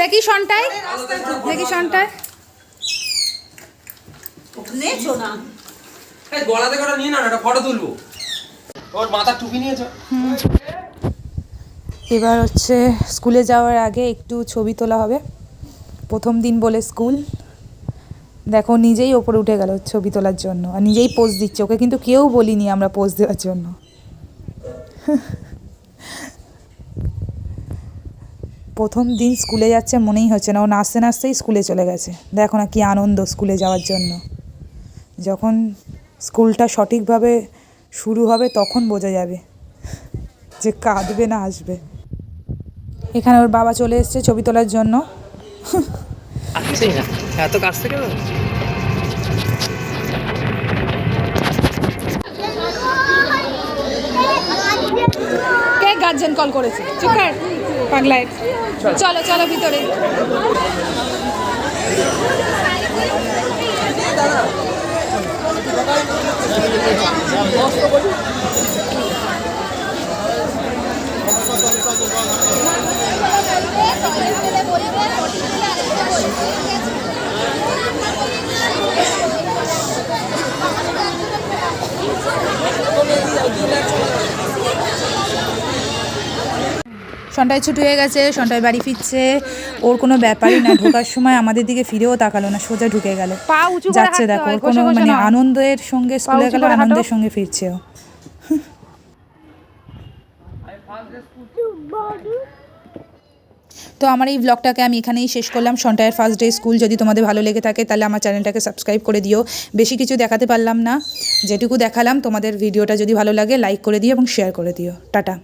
দেখি সনটাই দেখি সনটাই। নেছো না। এই গলা থেকে নিয়ে না একটা ফটো তুলবো। ওর মাথার টুপি নিয়েছো। এবার হচ্ছে স্কুলে যাওয়ার আগে একটু ছবি তোলা হবে। প্রথম দিন বলে স্কুল। দেখো নিজেই ওপরে উঠে গেল ছবি তোলার জন্য। আর নিজেই পোজ দিচ্ছে। ওকে কিন্তু কেউ বলিনি আমরা পোজ দেওয়ার জন্য। প্রথম দিন স্কুলে যাচ্ছে মনেই হচ্ছে না। ও নাচতে নাচতেই স্কুলে চলে গেছে। দেখো না কি আনন্দ স্কুলে যাওয়ার জন্য। যখন স্কুলটা সঠিকভাবে শুরু হবে তখন বোঝা যাবে যে কাঁদবে না আসবে। এখানে ওর বাবা চলে এসছে ছবি তোলার জন্য। এত কাছ থেকে কে গার্জেন কল করেছে? চুপ কর। পাগলায় চলো চলো ভিতরে। সন্টায় ছুটি হয়ে গেছে সন্টায় বাড়ি ফিরছে। ওর কোনো ব্যাপারই না ঢোকার সময় আমাদের দিকে ফিরেও তাকালো না সোজা ঢুকে গেল। যাচ্ছে দেখো ওর কোনো মানে আনন্দের সঙ্গে স্কুলে গেল আনন্দের সঙ্গে ফিরছে ও তো আমার এই ব্লগটাকে আমি এখানেই শেষ করলাম। সন্টায়ের ফার্স্ট ডে স্কুল যদি তোমাদের ভালো লেগে থাকে তাহলে আমার চ্যানেলটাকে সাবস্ক্রাইব করে দিও। বেশি কিছু দেখাতে পারলাম না। যেটুকু দেখালাম তোমাদের ভিডিওটা যদি ভালো লাগে লাইক করে দিও এবং শেয়ার করে দিও। টাটা।